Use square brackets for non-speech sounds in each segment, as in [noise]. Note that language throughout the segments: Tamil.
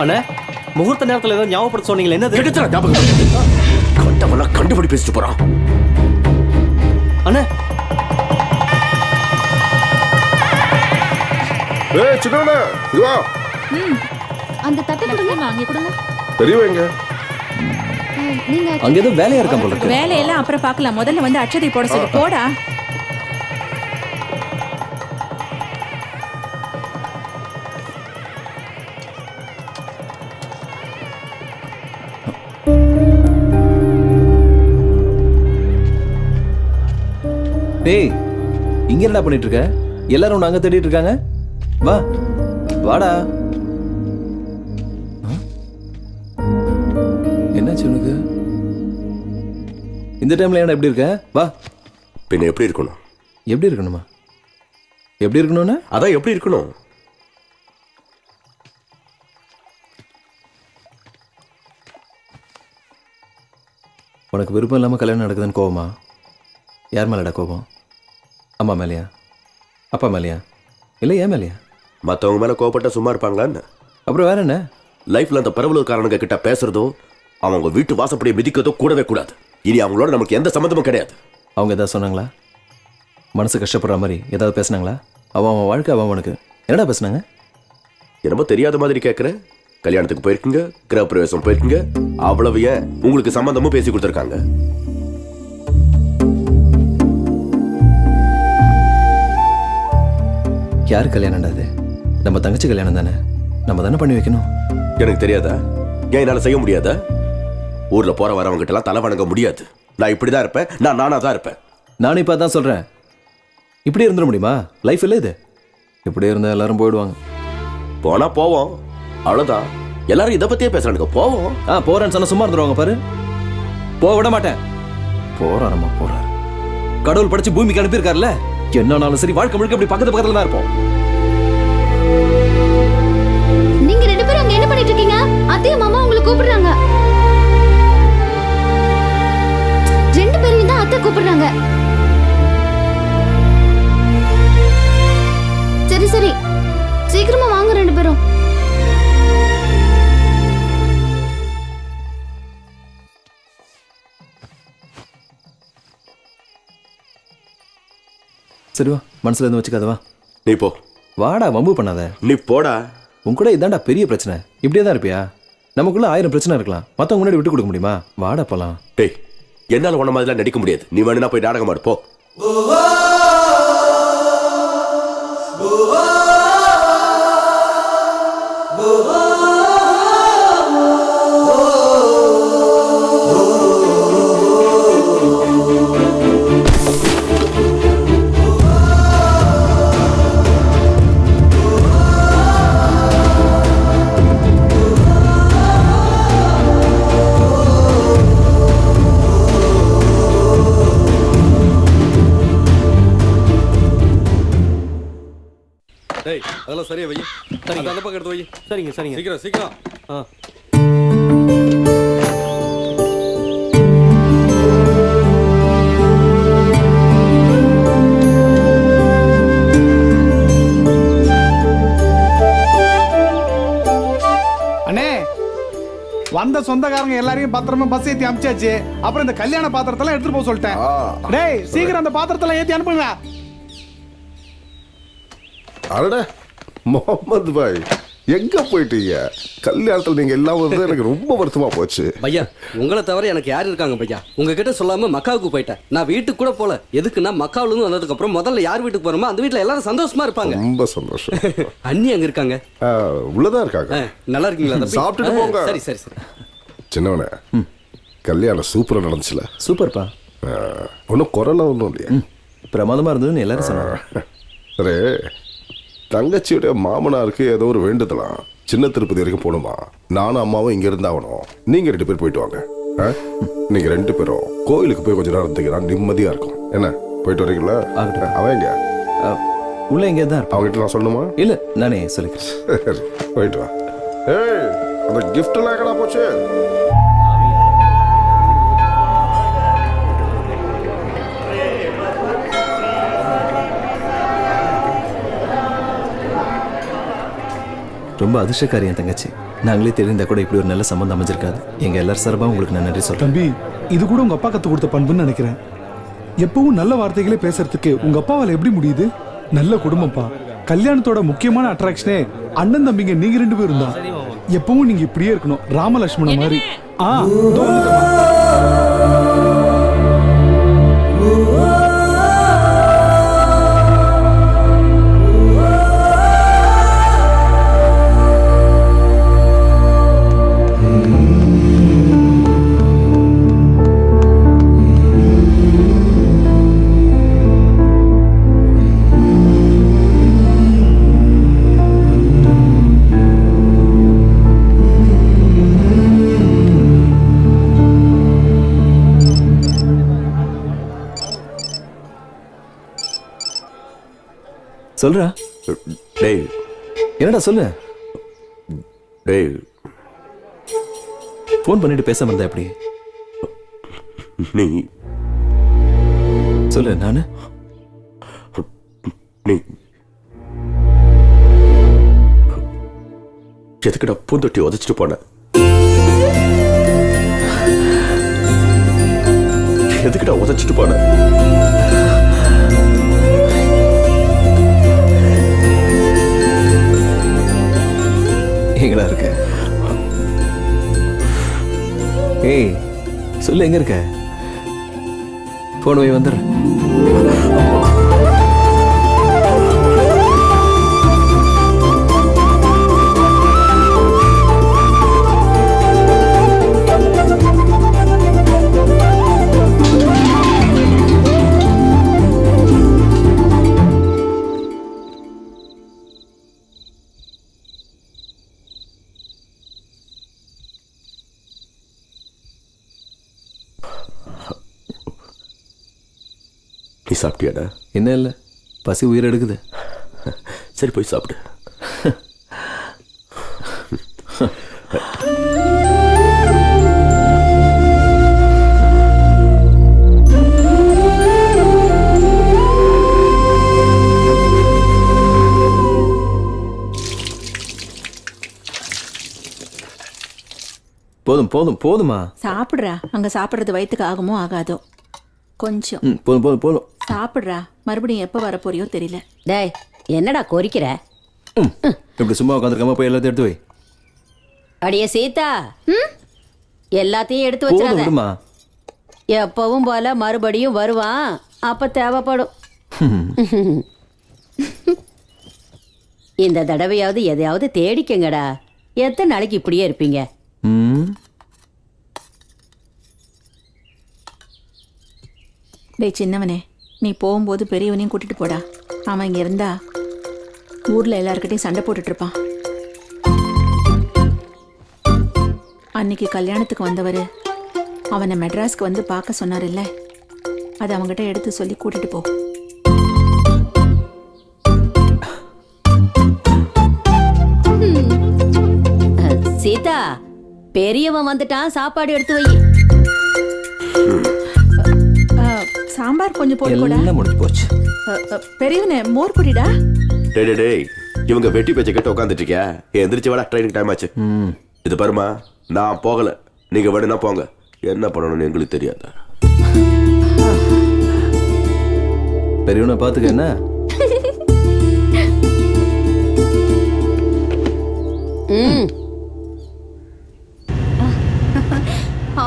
அண்ணே முகூர்த்த நேரத்துல ஏதோ ஞாபகப்படுத்த சொன்னீங்களே என்னது? எடுத்துடா ஞாபகம்? கண்டவெல்லாம் கண்டுபிடி பேசிட்டு போறான். அண்ணே. ஏய் சின்னவனே இங்க வா. அந்த தட்டை கொடுங்க. அங்கே கொடுங்க. பெரியவங்க நீங்க அங்க ஏதோ வேலையா இருக்கான் போல இருக்கு. வேலையெல்லாம் அப்புறம் பார்க்கலாம். முதல்ல வந்து அட்சதை போட சொல்லு. போடா. டேய் இங்க என்னடா பண்ணிட்டு இருக்க எல்லாரும் உன்னை அங்க தேடிட்டு இருக்காங்க வா வாடா? என்னாச்சு உனக்கு? இந்த டைம்ல ஏன்டா எப்படி இருக்க? வா. பின்ன எப்படி இருக்கணும்? எப்படி இருக்கணுமா? எப்படி இருக்கணும்னா? அதான் எப்படி இருக்கணும்? உனக்கு விருப்பம் இல்லாமல் கல்யாணம் நடக்குதுன்னு கோவமா? யார் மேலடா கோபம்? அம்மா மேலையா? அப்பா மேலையா? இல்லை ஏன் மேலையா? மத்தவங்க மேல கோவப்பட்டா சும்மா இருப்பாங்களான்னு அப்புறம் வேற என்ன? லைஃப்ல அந்த பரவலுக்காரனுங்க கிட்ட பேசுறதோ அவங்க வீட்டு வாசப்படியை மிதிக்கிறதோ கூடவே கூடாது. இனி அவங்களோட நமக்கு எந்த சம்மந்தமும் கிடையாது. அவங்க ஏதாவது சொன்னாங்களா? மனசு கஷ்டப்படுற மாதிரி ஏதாவது பேசுனாங்களா? அவன் அவன் வாழ்க்கை அவன் அவனுக்கு. என்னடா பேசுனாங்க? என்னமோ தெரியாத மாதிரி கேட்குற கல்யாணத்துக்கு போயிருக்கீங்க கிரகப்பிரவேசம் போயிருக்கீங்க. அவ்வளவு ஏன்? உங்களுக்கு சம்மந்தமும் பேசி கொடுத்துருக்காங்க. யார் கல்யாணம்டா இது நம்ம தங்கச்சி கல்யாணம் தானே? நம்ம தானே பண்ணி வைக்கணும். எனக்கு தெரியாதா? ஏன் என்னால செய்ய முடியாதா? ஊர்ல போற வரவங்க எல்லாம் தலை வணங்க முடியாது. நான் இப்படிதான் இருப்பேன். நான் நானா தான் இருப்பேன். நானும் இப்போ அதான் சொல்கிறேன் இப்படி இருந்துட முடியுமா? லைஃப் இல்லை இது. இப்படி இருந்தால் எல்லாரும் போயிடுவாங்க. போனா போவோம். அவ்வளவுதான். எல்லாரும் இதை பத்தியே பேசுறானுங்க. போவோம். ஆ போறேன்னு சொன்னா சும்மா இருந்துருவாங்க பாரு. போக விட மாட்டேன். போறாரம்மா போறாரு. கடவுள் படைச்சு பூமிக்கு அனுப்பியிருக்காருல்ல? என்னன்னாலும் சரி வாழ்க்கை முழுக்க இப்படி பக்கத்து பக்கத்துல தான் இருப்போம். நீங்க ரெண்டு பேரும் அங்க என்ன பண்ணிட்டு இருக்கீங்க? அத்தையும் மாமா உங்களை கூப்பிடுறாங்க. ரெண்டு பேரையும் தான் அத்தை கூப்பிடுறாங்க. சரி சரி. சரி வா. மனசுல இருந்து வச்சுக்காத வா. நீ போ. வாடா வம்பு பண்ணாத. நீ போடா. உன் கூட இதான்டா பெரிய பிரச்சனை. இப்படியே தான் இருப்பியா? நமக்குள்ள ஆயிரம் பிரச்சனை இருக்கலாம். மத்தவங்க முன்னாடி விட்டு கொடுக்க முடியுமா? வாடா போலாம். டேய் என்னால உன மாதிரிலாம் நடிக்க முடியாது. நீ வேணும்னா போய் நாடகம் ஆடு போ. சரிங்க. அந்த பக்கம் எடுத்து வை சரிங்க சரிங்க. சீக்கிரம் சீக்கிரம். ஆ. அண்ணே வந்த சொந்தக்காரங்க எல்லாரையும் பத்திரமா பஸ் ஏத்தி அமிச்சாச்சு. அப்புறம் இந்த கல்யாண பாத்திரத்தெல்லாம் எடுத்துட்டு போக சொல்லிட்டேன். டேய் சீக்கிரம் அந்த பாத்திரத்தெல்லாம் ஏத்தி அனுப்புங்க. அடட. முகமது பாய் எங்க போயிட்டீங்க? கல்யாணத்துல நீங்க எல்லாம் வந்து எனக்கு ரொம்ப வருத்தமா போச்சு. பையா உங்களை தவிர எனக்கு யார் இருக்காங்க பையா? உங்ககிட்ட சொல்லாம மக்காவுக்கு போயிட்டேன். நான் வீட்டுக்கு கூட போல. எதுக்குன்னா மக்காவுல இருந்து வந்ததுக்கு அப்புறம் முதல்ல யார் வீட்டுக்கு போறோமோ அந்த வீட்ல எல்லாரும் சந்தோஷமா இருப்பாங்க. ரொம்ப சந்தோஷம். [laughs] அண்ணி அங்க இருக்காங்க? ஆ, உள்ளதா இருக்காங்க. நல்லா இருக்கீங்களா? சாப்பிட்டுட்டு போங்க. சரி சரி சரி. சின்னவனே கல்யாணம் சூப்பரா நடந்துச்சுல. சூப்பர்ப்பா. ஒன்றும் குறைலாம் ஒன்றும் இல்லையா. பிரமாதமா இருந்ததுன்னு எல்லாரும் சொன்னாங்க. சரி தங்கச்சியுடைய மாமனாருக்கு ஏதோ ஒரு வேண்டுதலாம். சின்ன திருப்பதி வரைக்கும் போகணுமா நானும் அம்மாவும் இங்க இருந்தாகணும் நீங்க ரெண்டு பேர் போயிட்டு வாங்க? நீங்க ரெண்டு பேரும் கோயிலுக்கு போய் கொஞ்ச நேரம் இருந்தீங்கன்னா நிம்மதியா இருக்கும். என்ன? போயிட்டு வரீங்களா. அவங்க ஆ, உள்ள எங்கே தான் அவங்ககிட்ட நான் சொல்லணுமா? இல்ல நானே சொல்லிக்கிறேன். போயிட்டு வா. ஏய் அந்த gift எல்லாம் எங்கடா போச்சு? ரொம்ப அதிர்ஷ்டக்காரி என் தங்கச்சி. நாங்களே தெரிந்தா கூட இப்படி ஒரு நல்ல சம்பந்தம் அமைஞ்சிருக்காது. எங்க எல்லாரும் சார்பா உங்களுக்கு நான் நன்றி சொல்றேன். தம்பி இது கூட உங்க அப்பா கத்து கொடுத்த பண்புன்னு நினைக்கிறேன். எப்பவும் நல்ல வார்த்தைகளே பேசுறதுக்கு உங்க அப்பாவால எப்படி முடியுது? நல்ல குடும்பம்ப்பா. கல்யாணத்தோட முக்கியமான அட்ராக்ஷனே அண்ணன் தம்பிங்க நீங்க ரெண்டு பேரும் தான். எப்பவும் நீங்க இப்படியே இருக்கணும். ராமலட்சுமண மாதிரி. ஆ சொல்றா? டேய். என்னடா சொல்லு டேய். ஃபோன் பண்ணிட்டு பேசாம இருந்தா எப்படி? நீ. சொல்லு நானு? நீ. எதுக்குடா பூந்தொட்டி உதச்சிட்டு போன? எதுக்குடா உதச்சிட்டு போன? எங்கடா இருக்க? ஏய் சொல்லு எங்க இருக்க? போன போய் வந்துடுறேன். நீ சாப்பிட்டியாடா? என்ன இல்லை பசி உயிர் எடுக்குது. சரி போய் சாப்பிடு. போதும் போதும் போதுமா? சாப்பிடுறா. அங்க சாப்பிடுறது வயித்துக்கு ஆகுமோ ஆகாதோ? கொஞ்சம். ம் போதும் போதும் போதும். சாப்பிடுறா. மறுபடியும் எப்ப வர போறியோ தெரியல. டேய் என்னடா கொறிக்கிற ம். இப்படி சும்மா உட்காந்துருக்காம போய் எல்லாத்தையும் எடுத்து வை. அடியே சீதா. எல்லாத்தையும் எடுத்து போதும் வச்சிடாத விடுமா. எப்பவும் போல மறுபடியும் வருவான். அப்ப தேவைப்படும். [laughs] இந்த தடவையாவது எதையாவது தேடிக்கங்கடா. எத்தனை நாளைக்கு இப்படியே இருப்பீங்க? டேய் சின்னவனே நீ போகும்போது பெரியவனையும் கூட்டிட்டு போடா. அவன் இங்கே இருந்தா ஊரில் எல்லாருக்கிட்டையும் சண்டை போட்டுட்டு இருப்பான் அன்னைக்கு கல்யாணத்துக்கு வந்தவர் அவனை மெட்ராஸ்க்கு வந்து பார்க்க சொன்னார்ல்ல? அதை அவன்கிட்ட எடுத்து சொல்லி கூட்டிட்டு போ. சீதா பெரியவன் வந்துட்டான் சாப்பாடு எடுத்து வை. சாம்பார் கொஞ்சம் போட்டு போடா எல்லாம் முடிஞ்சு போச்சு. பெரியவனே மோர் குடிடா. டேய் டேய், டேய் இவங்க வெட்டி பேச்ச கேட்டு உட்காந்துட்டு இருக்கியா? எந்திரிச்சு வாடா ட்ரைனிங் டைம் ஆச்சு. இது பாருமா நான் போகல. நீங்க வேணும்னா போங்க. என்ன பண்ணணும்னு எங்களுக்கு தெரியாது. பெரியவனை பார்த்துக்க என்ன? ம்.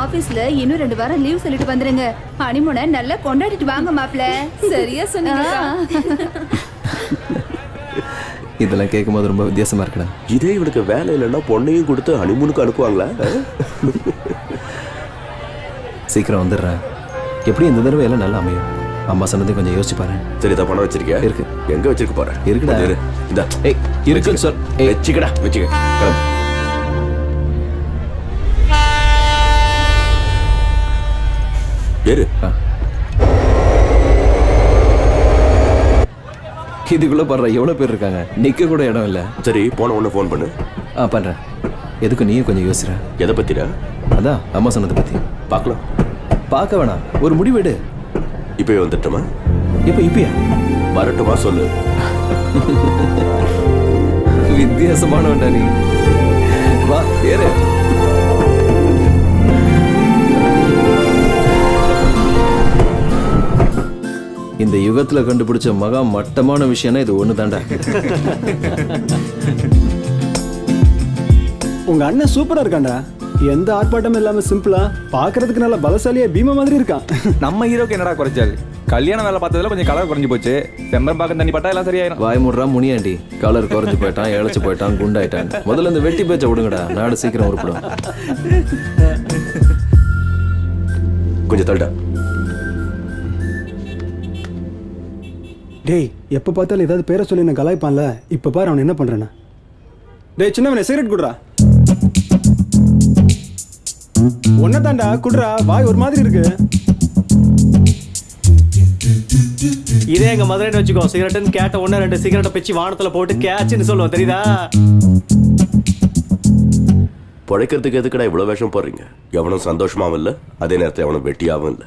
ஆபீஸ்ல இன்னும் ரெண்டு வாரம் லீவ் சொல்லிட்டு வந்துருங்க. ஹனிமூனை நல்லா கொண்டாடிட்டு வாங்க மாப்ள சரியா சொன்னீங்க இதெல்லாம் கேட்கும்போது ரொம்ப வித்தியாசமா இருக்குடா. இதே இவனுக்கு வேலை இல்லைன்னா பொண்ணையும் கொடுத்து ஹனிமூனுக்கு அனுப்புவாங்களா? சீக்கிரம் வந்துடுறேன். எப்படி இந்த தடவை எல்லாம் நல்லா அமையும். அம்மா சொன்னதையும் கொஞ்சம் யோசிச்சு பாரு. சரி இதை பணம் வச்சிருக்கியா? இருக்கு. எங்க வச்சிருக்க போற? இருக்குடா. இந்தா. ஏய் இருக்குன்னு சொல். ஏய் வச்சுக்கடா வச்சுக்க. ஏறு. இதுக்குள்ள பாடுற எவ்வளவு பேர் இருக்காங்க? நிக்க கூட இடம் இல்ல. சரி போன உடனே ஃபோன் பண்ணு. ஆ பண்றேன் எதுக்கு நீயும் கொஞ்சம் யோசிற? எதை பத்திடா? அதான் அம்மா சொன்னதை பத்தி. பார்க்கலாம். பார்க்க வேணாம். ஒரு முடிவெடு இப்பவே வந்துட்டோமா? இப்ப இப்பயா. வரட்டுமா சொல்லு. வித்தியாசமானவன்டா நீ. வா ஏறு. இந்த யுகத்துல கண்டுபிடிச்ச மகா மட்டமான விஷயம்னா இது ஒண்ணு தாண்டா உங்க அண்ணன் சூப்பரா இருக்கான்டா. எந்த ஆர்ப்பாட்டமும் இல்லாம சிம்பிளா பாக்குறதுக்கு நல்ல பலசாலியா பீமா மாதிரி இருக்கான். நம்ம ஹீரோக்கு என்னடா குறைச்சல்? கல்யாணம் வேலை பார்த்ததுல கொஞ்சம் கலர் குறைஞ்சு போச்சு. செம்பரம் பார்க்க தண்ணி பட்டா எல்லாம் சரியாயிரும். வாய் முடுறா முனியாண்டி. கலர் குறைஞ்சு போயிட்டான் இழைச்சு போயிட்டான் குண்டாயிட்டான். முதல்ல இந்த வெட்டி பேச்சை விடுங்கடா நாடு சீக்கிரம் உருப்படும். கொஞ்சம் தள்ளிட்டா டேய் எப்ப பார்த்தாலும் ஏதாவது பேரை சொல்லி நான் கலாய்ப்பான்ல? இப்ப பாரு அவன் என்ன பண்றானா டேய் சின்னவனே சிகரெட் குடுறா. ஒன்ன தாண்டா குடுறா. வாய் ஒரு மாதிரி இருக்கு. இதே எங்க மதுரைன்னு வச்சுக்கோ சிகரெட்டுன்னு கேட்ட ஒண்ணு ரெண்டு சிகரெட்டை பிச்சு வானத்துல போட்டு கேட்ச்னு சொல்லுவோம் தெரியுதா? பழைக்கிறதுக்கு எதுக்குடா இவ்வளவு வேஷம் போடுறீங்க? எவனும் சந்தோஷமாவும் இல்ல அதே நேரத்தில் எவனும் வெட்டியாவும் இல்ல.